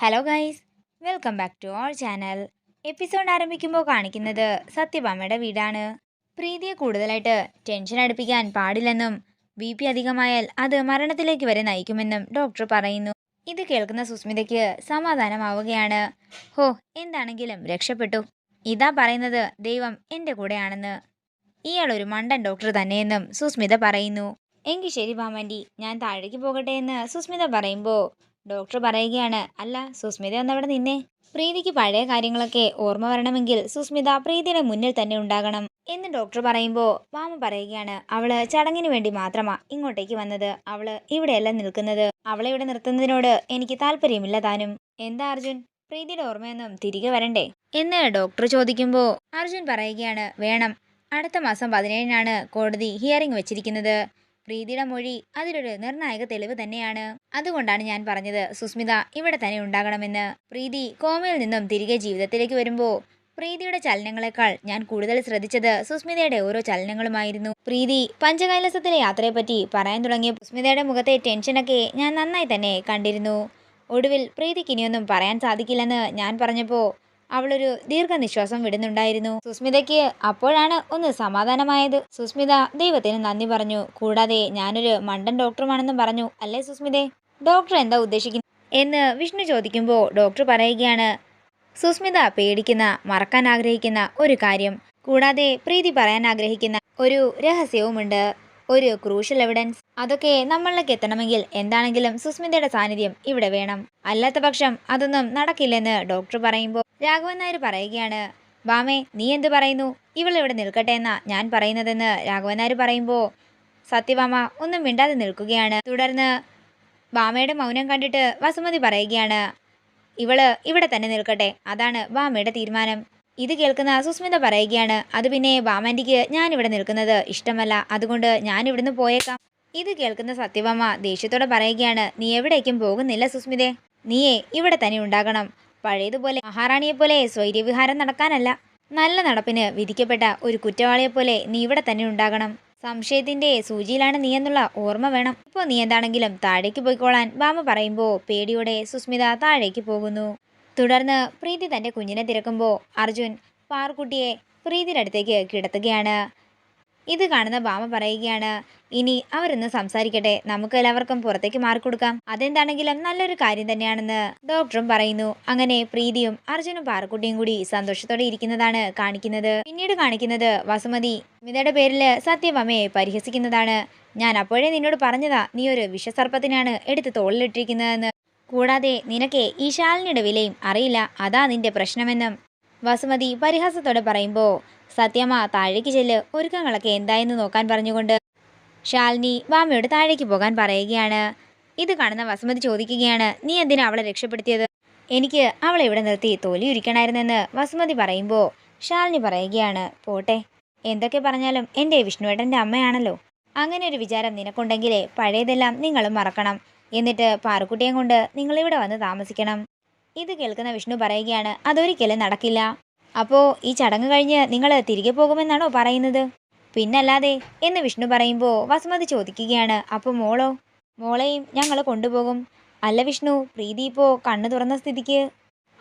Hello guys welcome back to our channel episode ആരംഭിക്കുമ്പോൾ കാണിക്കുന്നത് സത്യഭാമയുടെ വീടാണ്. പ്രീതിയെ കൂടുതലായിട്ട് ടെൻഷൻ അടുപ്പിക്കാൻ പാടില്ലെന്നും ബി പി അധികമായാൽ അത് മരണത്തിലേക്ക് വരെ നയിക്കുമെന്നും ഡോക്ടർ പറയുന്നു. ഇത് കേൾക്കുന്ന സുസ്മിതയ്ക്ക് സമാധാനമാവുകയാണ്. ഹോ എന്താണെങ്കിലും രക്ഷപ്പെട്ടു. ഇതാ പറയുന്നത് ദൈവം എന്റെ കൂടെയാണെന്ന്. ഇയാൾ ഒരു മണ്ടൻ ഡോക്ടർ തന്നെയെന്നും സുസ്മിത പറയുന്നു. എങ്കിൽ ശരി ഭാമന്റി ഞാൻ താഴേക്ക് പോകട്ടെ എന്ന് സുസ്മിത പറയുമ്പോൾ ഡോക്ടർ പറയുകയാണ് അല്ല സുസ്മിത ഒന്നവിടെ നിന്നേ. പ്രീതിക്ക് പഴയ കാര്യങ്ങളൊക്കെ ഓർമ്മ വരണമെങ്കിൽ സുസ്മിത പ്രീതിയുടെ മുന്നിൽ തന്നെ ഉണ്ടാകണം. എന്ന് ഡോക്ടർ പറയുമ്പോൾ വാമ പറയുകയാണ് അവൾ ചടങ്ങിന് വേണ്ടി മാത്രമാ ഇങ്ങോട്ടേക്ക് വന്നത്. അവൾ ഇവിടെയല്ല നിൽക്കുന്നത്. അവളെ ഇവിടെ നിർത്തുന്നതിനോട് എനിക്ക് താല്പര്യമില്ല താനും. എന്താ അർജുൻ? പ്രീതിയുടെ ഓർമ്മയൊന്നും തിരികെ വരണ്ടേ? എന്ന് ഡോക്ടർ ചോദിക്കുമ്പോൾ അർജുൻ പറയുകയാണ് വേണം. അടുത്ത മാസം പതിനേഴിനാണ് കോടതി ഹിയറിംഗ് വെച്ചിരിക്കുന്നത്. പ്രീതിയുടെ മൊഴി അതിലൊരു നിർണായക തെളിവ് തന്നെയാണ്. അതുകൊണ്ടാണ് ഞാൻ പറഞ്ഞത് സുസ്മിത ഇവിടെ തന്നെ ഉണ്ടാകണമെന്ന്. പ്രീതി കോമയിൽ നിന്നും തിരികെ ജീവിതത്തിലേക്ക് വരുമ്പോൾ പ്രീതിയുടെ ചലനങ്ങളെക്കാൾ ഞാൻ കൂടുതൽ ശ്രദ്ധിച്ചത് സുസ്മിതയുടെ ഓരോ ചലനങ്ങളുമായിരുന്നു. പ്രീതി പഞ്ചകൈലാസത്തിലെ യാത്രയെപ്പറ്റി പറയാൻ തുടങ്ങിയ സുസ്മിതയുടെ മുഖത്തെ ടെൻഷനൊക്കെ ഞാൻ നന്നായി തന്നെ കണ്ടിരുന്നു. ഒടുവിൽ പ്രീതിക്ക് ഇനിയൊന്നും പറയാൻ സാധിക്കില്ലെന്ന് ഞാൻ പറഞ്ഞപ്പോൾ അവളൊരു ദീർഘനിശ്വാസം വിടുന്നുണ്ടായിരുന്നു. സുസ്മിതയ്ക്ക് അപ്പോഴാണ് ഒന്ന് സമാധാനമായത്. സുസ്മിത ദൈവത്തിന് നന്ദി പറഞ്ഞു. കൂടാതെ ഞാനൊരു മണ്ടൻ ഡോക്ടറുമാണെന്നും പറഞ്ഞു. അല്ലേ സുസ്മിതേ? ഡോക്ടർ എന്താ ഉദ്ദേശിക്കുന്നത് എന്ന് വിഷ്ണു ചോദിക്കുമ്പോൾ ഡോക്ടർ പറയുകയാണ് സുസ്മിത പേടിക്കുന്ന മറക്കാൻ ആഗ്രഹിക്കുന്ന ഒരു കാര്യം. കൂടാതെ പ്രീതി പറയാൻ ആഗ്രഹിക്കുന്ന ഒരു രഹസ്യവുമുണ്ട്. ഒരു ക്രൂഷ്യൽ എവിഡൻസ് അതൊക്കെ നമ്മളിലേക്ക് എത്തണമെങ്കിൽ എന്താണെങ്കിലും സുസ്മിതയുടെ സാന്നിധ്യം ഇവിടെ വേണം. അല്ലാത്ത പക്ഷം അതൊന്നും നടക്കില്ലെന്ന് ഡോക്ടർ പറയുമ്പോൾ രാഘവൻ നായർ പറയുകയാണ് ബാമേ നീ എന്ത് പറയുന്നു? ഇവൾ ഇവിടെ നിൽക്കട്ടെ എന്നാ ഞാൻ പറയുന്നതെന്ന് രാഘവൻ നായർ പറയുമ്പോൾ സത്യഭാമ ഒന്നും മിണ്ടാതെ നിൽക്കുകയാണ്. തുടർന്ന് ബാമയുടെ മൗനം കണ്ടിട്ട് വസുമതി പറയുകയാണ് ഇവൾ ഇവിടെ തന്നെ നിൽക്കട്ടെ. അതാണ് ബാമയുടെ തീരുമാനം. ഇത് കേൾക്കുന്ന സുസ്മിത പറയുകയാണ് അത് പിന്നെ ബാമാന്റിക്ക് ഞാനിവിടെ നിൽക്കുന്നത് ഇഷ്ടമല്ല. അതുകൊണ്ട് ഞാനിവിടുന്ന് പോയേക്കാം. ഇത് കേൾക്കുന്ന സത്യഭാമ ദേഷ്യത്തോടെ പറയുകയാണ് നീ എവിടേക്കും പോകുന്നില്ല സുസ്മിതെ. നീയേ ഇവിടെ തന്നെ ഉണ്ടാകണം. പഴയതുപോലെ മഹാറാണിയെപ്പോലെ സ്വൈര്യവിഹാരം നടക്കാനല്ല. നല്ല നടപ്പിന് വിധിക്കപ്പെട്ട ഒരു കുറ്റവാളിയെപ്പോലെ നീ ഇവിടെ തന്നെ ഉണ്ടാകണം. സംശയത്തിന്റെ സൂചിയിലാണ് നീ എന്നുള്ള ഓർമ്മ വേണം. ഇപ്പോൾ നീ എന്താണെങ്കിലും താഴേക്ക് പോയിക്കോളാൻ. ബാമ പറയുമ്പോൾ പേടിയോടെ സുസ്മിത താഴേക്ക് പോകുന്നു. തുടർന്ന് പ്രീതി തന്റെ കുഞ്ഞിനെ തിരക്കുമ്പോൾ അർജുൻ പാർക്കുട്ടിയെ പ്രീതിയുടെ അടുത്തേക്ക് കിടത്തുകയാണ്. ഇത് കാണുന്ന ഭാമ പറയുകയാണ് ഇനി അവരൊന്ന് സംസാരിക്കട്ടെ. നമുക്ക് എല്ലാവർക്കും പുറത്തേക്ക് മാർക്ക് കൊടുക്കാം. അതെന്താണെങ്കിലും നല്ലൊരു കാര്യം തന്നെയാണെന്ന് ഡോക്ടറും പറയുന്നു. അങ്ങനെ പ്രീതിയും അർജുനും പാറക്കുട്ടിയും കൂടി സന്തോഷത്തോടെ ഇരിക്കുന്നതാണ് കാണിക്കുന്നത്. പിന്നീട് കാണിക്കുന്നത് വസുമതി. മിതയുടെ പേരിൽ സത്യഭാമയെ പരിഹസിക്കുന്നതാണ്. ഞാൻ അപ്പോഴേ നിന്നോട് പറഞ്ഞതാ നീ ഒരു വിഷസർപ്പത്തിനാണ് എടുത്ത് തോളിലിട്ടിരിക്കുന്നതെന്ന്. കൂടാതെ നിനക്ക് ഈ ശാലിനിയുടെ വിലയും അറിയില്ല. അതാ നിന്റെ പ്രശ്നമെന്നും വസുമതി പരിഹാസത്തോടെ പറയുമ്പോൾ സത്യമ്മ താഴേക്ക് ചെല്ല്. ഒരുക്കങ്ങളൊക്കെ എന്തായെന്ന് നോക്കാൻ പറഞ്ഞുകൊണ്ട് ശാലിനി വാമയോട് താഴേക്ക് പോകാൻ പറയുകയാണ്. ഇത് കാണുന്ന വസുമതി ചോദിക്കുകയാണ് നീ എന്തിനാ അവളെ രക്ഷപ്പെടുത്തിയത്? എനിക്ക് അവളെ ഇവിടെ നിർത്തി തോലി ഉരിക്കണമായിരുന്നെന്ന് വസുമതി പറയുമ്പോൾ ശാലിനി പറയുകയാണ് പോട്ടെ. എന്തൊക്കെ പറഞ്ഞാലും എന്റെ വിഷ്ണുവേട്ടന്റെ അമ്മയാണല്ലോ. അങ്ങനെ ഒരു വിചാരം നിനക്കുണ്ടെങ്കിലേ പഴയതെല്ലാം നിങ്ങളും മറക്കണം. എന്നിട്ട് പാറുക്കുട്ടിയെ കൊണ്ട് നിങ്ങളിവിടെ വന്ന് താമസിക്കണം. ഇത് കേൾക്കുന്ന വിഷ്ണു പറയുകയാണ് അതൊരിക്കലും നടക്കില്ല. അപ്പോൾ ഈ ചടങ്ങ് കഴിഞ്ഞ് നിങ്ങൾ തിരികെ പോകുമെന്നാണോ പറയുന്നത്? പിന്നല്ലാതെ എന്ന് വിഷ്ണു പറയുമ്പോൾ വസുമതി ചോദിക്കുകയാണ് അപ്പോൾ മോളോ? മോളെയും ഞങ്ങൾ കൊണ്ടുപോകും. അല്ല വിഷ്ണു പ്രീതി ഇപ്പോൾ കണ്ണു തുറന്ന സ്ഥിതിക്ക്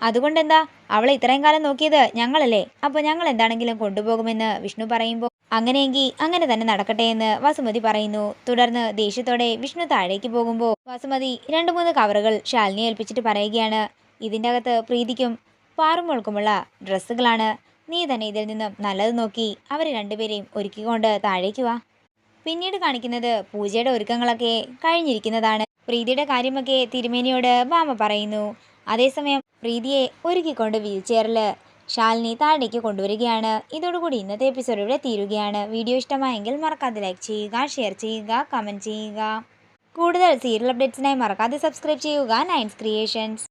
അതുകൊണ്ടെന്താ? അവളെ ഇത്രയും കാലം നോക്കിയത് ഞങ്ങളല്ലേ? അപ്പോൾ ഞങ്ങൾ എന്താണെങ്കിലും കൊണ്ടുപോകുമെന്ന് വിഷ്ണു പറയുമ്പോൾ അങ്ങനെയെങ്കിൽ അങ്ങനെ തന്നെ നടക്കട്ടെ എന്ന് വസുമതി പറയുന്നു. തുടർന്ന് ദേഷ്യത്തോടെ വിഷ്ണു താഴേക്ക് പോകുമ്പോൾ വസുമതി രണ്ട് മൂന്ന് കവറുകൾ ശാലിനി ഏൽപ്പിച്ചിട്ട് പറയുകയാണ്. ഇതിന്റെ അകത്ത് പ്രീതിക്കും പാറുമോൾക്കുമുള്ള ഡ്രസ്സുകളാണ്. നീ തന്നെ ഇതിൽ നിന്നും നല്ലത് നോക്കി അവരെ രണ്ടുപേരെയും ഒരുക്കിക്കൊണ്ട് താഴേക്ക് വാ. പിന്നീട് കാണിക്കുന്നത് പൂജയുടെ ഒരുക്കങ്ങളൊക്കെ കഴിഞ്ഞിരിക്കുന്നതാണ്. പ്രീതിയുടെ കാര്യമൊക്കെ തിരുമേനിയോട് ബാമ പറയുന്നു. അതേസമയം പ്രീതിയെ ഒരുക്കിക്കൊണ്ട് വീൽ ചെയറിൽ ശാലിനി താഴേക്ക് കൊണ്ടുവരികയാണ്. ഇതോടുകൂടി ഇന്നത്തെ എപ്പിസോഡ് ഇവിടെ തീരുകയാണ്. വീഡിയോ ഇഷ്ടമായെങ്കിൽ മറക്കാതെ ലൈക്ക് ചെയ്യുക ഷെയർ ചെയ്യുക കമന്റ് ചെയ്യുക. കൂടുതൽ സീരിയൽ അപ്ഡേറ്റ്സിനായി മറക്കാതെ സബ്സ്ക്രൈബ് ചെയ്യുക നയൻസ് ക്രിയേഷൻസ്